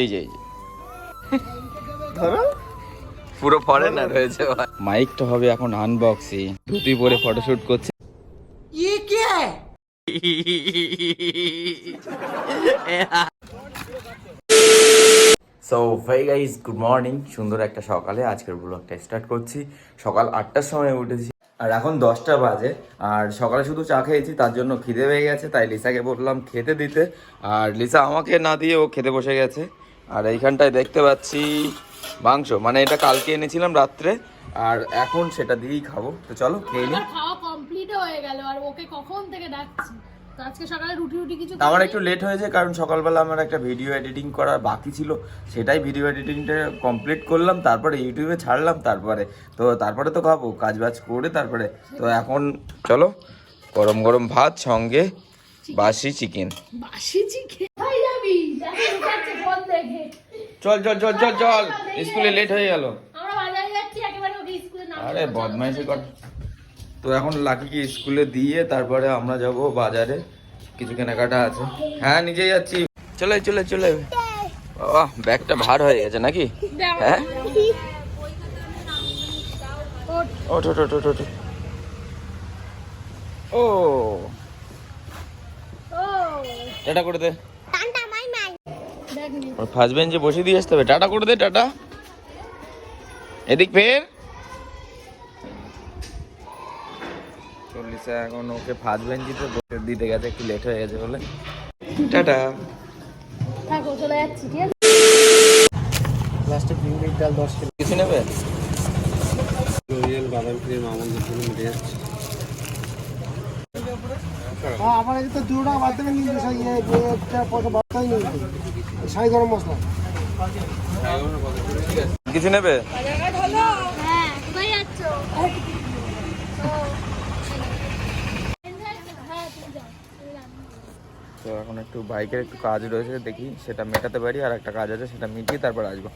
এই যে এই যে। পুরো ফরেনার হয়েছে মাইকটা হবে এখন আনবক্সিং ধুতি পরে ফটোশুট করছে। সো ভাই গাইজ গুড মর্নিং সুন্দর একটা সকালে আজকের ব্লগটা স্টার্ট করছি। সকাল আটটার সময় উঠেছি। আর এখন দশটা বাজে। আর সকালে শুধু চা খেয়েছি তার জন্য খিদে পেয়ে গেছে। তাই লিসাকে বললাম খেতে দিতে। আর লিসা আমাকে না দিয়ে ও খেতে বসে গেছে। আর এইখানটায় দেখতে পাচ্ছি মাংস। মানে এটা কালকে এনেছিলাম রাত্রে আর এখন সেটা দিয়েই খাব। তো চলো খেয়ে নিই খাওয়া কমপ্লিট হয়ে গেল আর ওকে কখন থেকে ডাকছি? তো আজকে সকালে রুটি রুটি কিছু আমার একটু লেট হয়েছে কারণ সকালবেলা আমার একটা ভিডিও এডিটিং করার বাকি ছিল। সেটাই ভিডিও এডিটিংটা কমপ্লিট করলাম তারপরে ইউটিউবে ছাড়লাম তারপরে। তো তারপরে তো খাব কাজ বাজ করে তারপরে। তো এখন চলো গরম গরম ভাত সঙ্গে বাসি চিকেন বাসি চিকেন খাই যাবি দেখো লুকাচ্ছে ফোন দেখে চল চল চল চল চল। স্কুলে লেট হয়ে গেল। আমরা বাজারে যাচ্ছি একেবারে ওকে স্কুলে নাম আরে বদমাইশি কর। তো এখন লাকিকে স্কুলে দিয়ে তারপরে আমরা যাব বাজারে। কিছু কেনাকাটা আছে। হ্যাঁ নিজেই যাচ্ছি। চলে চলে চলে। বাহ ব্যাগটা ভার হয়ে গেছে নাকি? হ্যাঁ? ওঠ ওঠ ওঠ ওঠ। ও। ও। টাটা করে দে। ফার্স্ট বেঞ্চে বসে দিয়ে আসতে হবে। টাটা করে দে টাটা। এদিক ফের। চল্লিশে এখন ওকে ফার্স্ট বেঞ্চিতে বসে দিতে গেছে একটু লেট হয়ে গেছে বলে। টাটা। থাকো চলে যাচ্ছি ঠিক আছে? লাস্টে ডাল দশ কিলো। কিছু নেবে? রয়েল বাদাম ক্রিম আমাদের জন্য মিটে যাচ্ছে। হ্যাঁ আমার এই তো দুটো বাদ দেবেন কিন্তু একটা পয়সা বাদটাই নেই। সাই গরম মশলা। কিছু নেবে? হ্যাঁ হ্যাঁ। তো এখন একটু বাইকের একটু কাজ রয়েছে দেখি সেটা মেটাতে পারি আর একটা কাজ আছে সেটা মিটিয়ে তারপর আসব।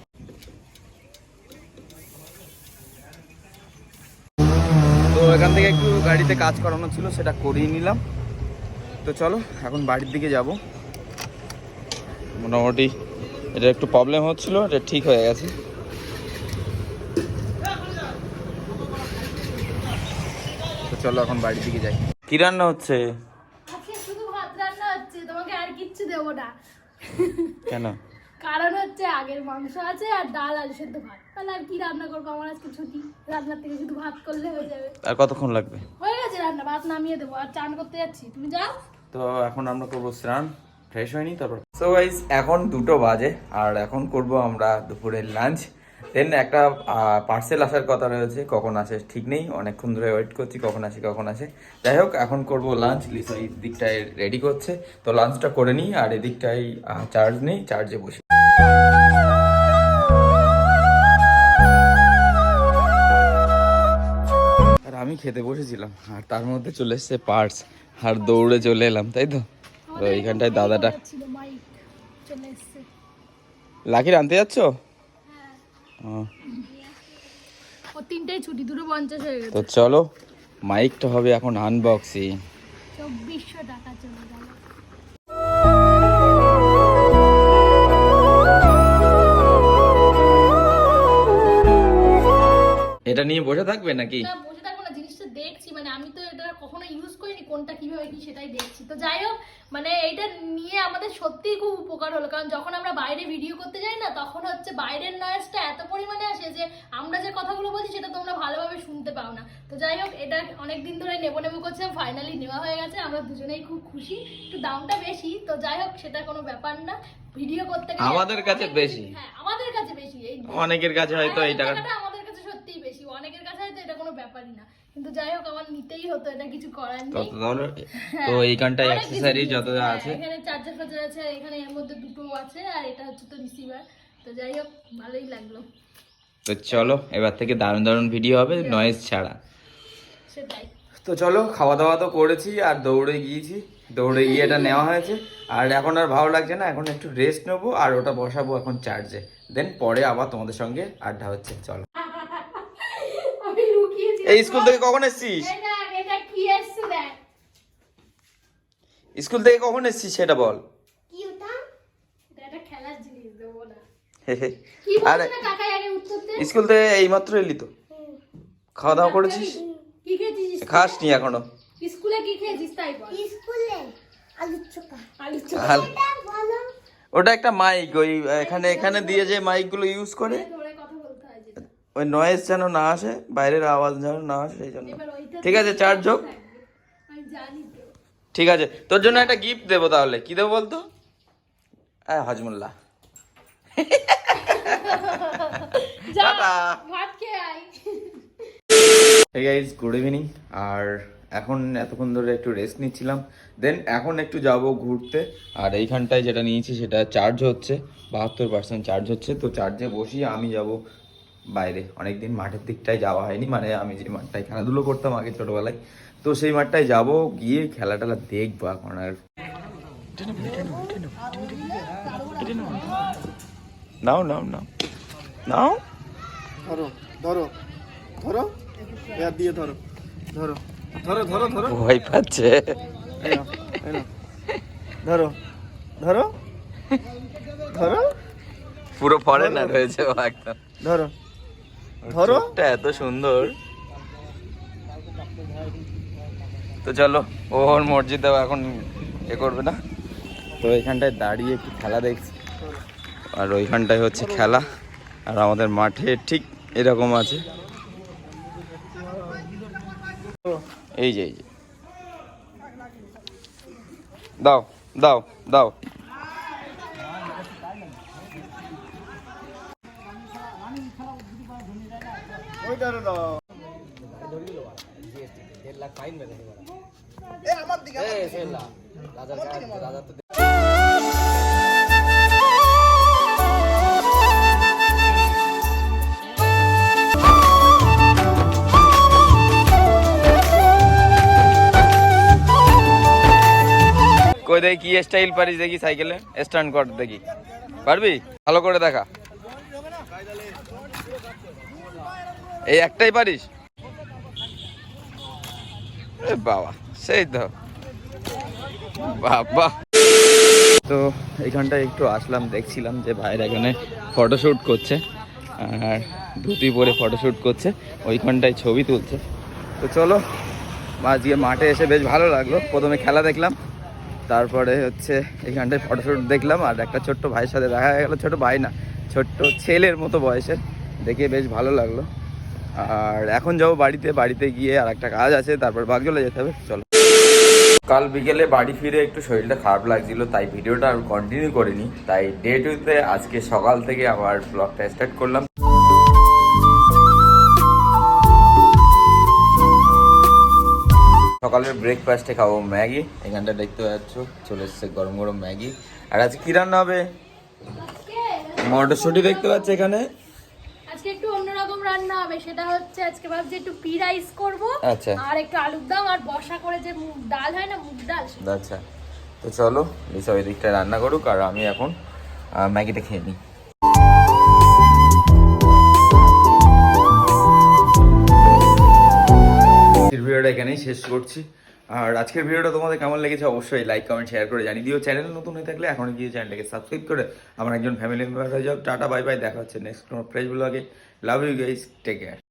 তো এখান থেকে একটু গাড়িতে কাজ করানো ছিল সেটা করিয়ে নিলাম। তো চলো এখন বাড়ির দিকে যাব। মোটামুটি এটা একটু প্রবলেম হচ্ছিল এটা ঠিক হয়ে গেছে। তো চলো এখন বাড়ির দিকে যাই। কি রান্না হচ্ছে? শুধু ভাত রান্না হচ্ছে তোমাকে আর কিচ্ছু দেবো না। কেন? কারণ হচ্ছে আগের মাংস আছে আর ডাল আলু সেদ্ধ ভাত। তাহলে আর কি রান্না করব? আমার আজকে ছুটি। রান্নার থেকে শুধু ভাত করলে হয়ে যাবে। আর কতক্ষণ লাগবে? হয়ে গেছে রান্না ভাত নামিয়ে দেবো। আর চান করতে যাচ্ছি। তুমি যাও। তো এখন আমরা করব স্নান ফ্রেশ হয়নি, তারপর সো গাইজ এখন দুটো বাজে, আর এখন করব আমরা দুপুরের লাঞ্চ দেন একটা পার্সেল আসার কথা রয়েছে, কখন আসে ঠিক নেই, অনেকক্ষণ ধরে ওয়েট করছি, কখন আসে কখন আসে। যাই হোক, এখন করব লাঞ্চ লিসা এই দিকটায় রেডি করছে। তো লাঞ্চটা করে নিই, আর এদিকটাই চার্জ নেই চার্জে বসি আর আমি খেতে বসেছিলাম, আর তার মধ্যে চলে এসছে পার্স আর দৌড়ে চলে এলাম তাই তো? তো এইখানটায় দাদাটা লাকির আনতে যাচ্ছ? হয়ে। তো চলো মাইকটা হবে এখন আনবক্সিং চব্বিশশো টাকা চলে গেল। এটা নিয়ে বসে থাকবে নাকি না বসে থাকব না জিনিসটা দেখছি মানে আমি তো এটা কখনো ইউজ করিনি কোনটা কীভাবে কি সেটাই দেখছি। তো যাই হোক মানে এইটা নিয়ে আমাদের সত্যিই খুব উপকার হলো কারণ যখন আমরা বাইরে ভিডিও করতে যাই না তখন হচ্ছে বাইরের নয়েজটা এত পরিমাণে আসে যে আমরা যে কথাগুলো বলছি সেটা তোমরা ভালোভাবে শুনতে পাও না। তো যাই হোক এটা অনেক দিন ধরে নেব নেব করছিলাম ফাইনালি নেওয়া হয়ে গেছে আমরা দুজনেই খুব খুশি। একটু দামটা বেশি তো যাই হোক সেটা কোনো ব্যাপার না। ভিডিও করতে গেলে আমাদের কাছে বেশি। হ্যাঁ আমাদের কাছে বেশি এই অনেকের কাছে হয়তো এই টাকাটা আমাদের কাছে সত্যিই বেশি অনেকের কাছে হয়তো এটা কোনো ব্যাপারই না। কিন্তু যাই হোক আমার নিতেই হতো এটা কিছু করার নেই। তত ধরো তো এইখানটায় অনেক কিছু অ্যাক্সেসরি। যত যা হ্যাঁ, আছে। এখানে চার্জার ফার্জার আছে এখানে এর মধ্যে দুটো আছে আর এটা হচ্ছে তো রিসিভার তো যাই হোক ভালোই লাগল। তো চলো এবার থেকে দারুণ দারুণ ভিডিও হবে নয়েজ ছাড়া। সেটাই। তো চলো খাওয়া দাওয়া তো করেছি আর দৌড়ে গিয়েছি। দৌড়ে গিয়ে এটা নেওয়া হয়েছে। আর এখন আর ভালো লাগছে না এখন একটু রেস্ট নেব আর ওটা বসাবো এখন চার্জে দেন পরে আবার তোমাদের সঙ্গে আড্ডা হচ্ছে চলো। এই স্কুল থেকে কখন এসছিস? এটা এটা কি এসছে দেখ। স্কুল থেকে কখন এসছিস সেটা বল। আরে স্কুল থেকে এইমাত্র এলি তো। খাওয়া দাওয়া করেছিস? খাস নি এখনও। স্কুলে কি খেয়েছিস তাই বল। স্কুলে আলু চোখা। আলু চপ ওটা একটা মাইক ওই এখানে এখানে দিয়ে যে মাইকগুলো ইউজ করে ধরে কথা বলতে হয় যেটা ওই নয়েজ যেন না আসে বাইরের আওয়াজ যেন না আসে সেই জন্য। ঠিক আছে চার্জ হোক ঠিক আছে তোর জন্য একটা গিফট দেবো তাহলে। কি দেবো বলতো? হ্যাঁ হজমুল্লাহ। গাইজ গুড ইভিনিং আর এখন এতক্ষণ ধরে একটু রেস্ট নিচ্ছিলাম। দেন এখন একটু যাব ঘুরতে। আর এইখানটায় যেটা নিয়েছি সেটা চার্জ হচ্ছে। বাহাত্তর পার্সেন্ট চার্জ হচ্ছে। তো চার্জে বসিয়ে আমি যাব বাইরে। অনেকদিন মাঠের দিকটায় যাওয়া হয়নি মানে আমি যে মাঠটায় খেলাধুলো করতাম আগে ছোটোবেলায়। তো সেই মাঠটায় যাব গিয়ে খেলা টেলা দেখব এখন আর। নাও নাও নাও নাও। ধরো ধরো ধরো দিয়ে ধরো ধরো ধরো ধরো ধরো। ভয় পাচ্ছে। ধরো ধরো ধরো। পুরো ফরেনার হয়েছে একদম। ধরো ধরো। এত সুন্দর। তো চলো, ওর মসজিদে এখন এ করবে না। তো এখানটায় দাঁড়িয়ে একটু খেলা দেখছি। আর ওইখানটায় হচ্ছে খেলা। আর আমাদের মাঠে ঠিক এরকম আছে। এই যে এই যে। দাও দাও দাও। কই দেখি স্টাইল পারিস দেখি সাইকেলে স্ট্যান্ড কর দেখি। পারবি? ভালো করে দেখা। এই একটাই পারিস? বাবা, সেই তো। বাবা। তো এখানটায় একটু আসলাম, দেখছিলাম যে ভাইরা এখানে ফটোশ্যুট করছে, আর ধুতি পরে ফটোশ্যুট করছে ওইখানটায় ছবি তুলছে। তো চলো, আজকে মাঠে এসে বেশ ভালো লাগল। প্রথমে খেলা দেখলাম, তারপরে হচ্ছে এখানটায় ফটোশ্যুট দেখলাম, আর একটা ছোট্ট ভাইয়ের সাথে দেখা গেল, ছোট ভাই না, ছোট্ট ছেলের মতো বয়সের দেখে বেশ ভালো লাগল। আর এখন যাব বাড়িতে বাড়িতে গিয়ে আর একটা কাজ আছে, তারপর বাগজলে যেতে হবে, চলো। কাল বিকেলে বাড়ি ফিরে একটু শরীরটা খারাপ লাগছিল, তাই ভিডিওটা আর কন্টিনিউ করিনি। তাই ডে টুতে আজকে সকাল থেকে আবার ব্লগটা স্টার্ট করলাম। সকালের ব্রেকফাস্টে খাব ম্যাগি। এখানটা দেখতে পাচ্ছ, চলে এসছে গরম গরম ম্যাগি। আর আজকে কি রান্না হবে? মটরশুঁটি দেখতে পাচ্ছ এখানে। আজকে একটু অন্যরকম রান্না হবে সেটা হচ্ছে আজকে ভাবছি একটু পি রাইস করব আচ্ছা। আর একটু আলুর দম আর বসা করে যে মুগ ডাল হয় না মুগ ডাল আচ্ছা। তো চলো লিসা ওই দিকটা রান্না করুক আর আমি এখন ম্যাগিটা খেয়ে নিই। ভিডিওটা এখানেই শেষ করছি। আর আজকের ভিডিওটা তোমাদের কেমন লেগেছে অবশ্যই লাইক কমেন্ট শেয়ার করে জানিয়ে দিও। চ্যানেল নতুন হয়ে থাকলে এখন গিয়ে চ্যানেলটাকে সাবস্ক্রাইব করে আমার একজন ফ্যামিলি মেম্বার হয়ে যাও। টাটা বাই বাই দেখা হচ্ছে নেক্সট কোনো ফ্রেশ ব্লগে love you guys take care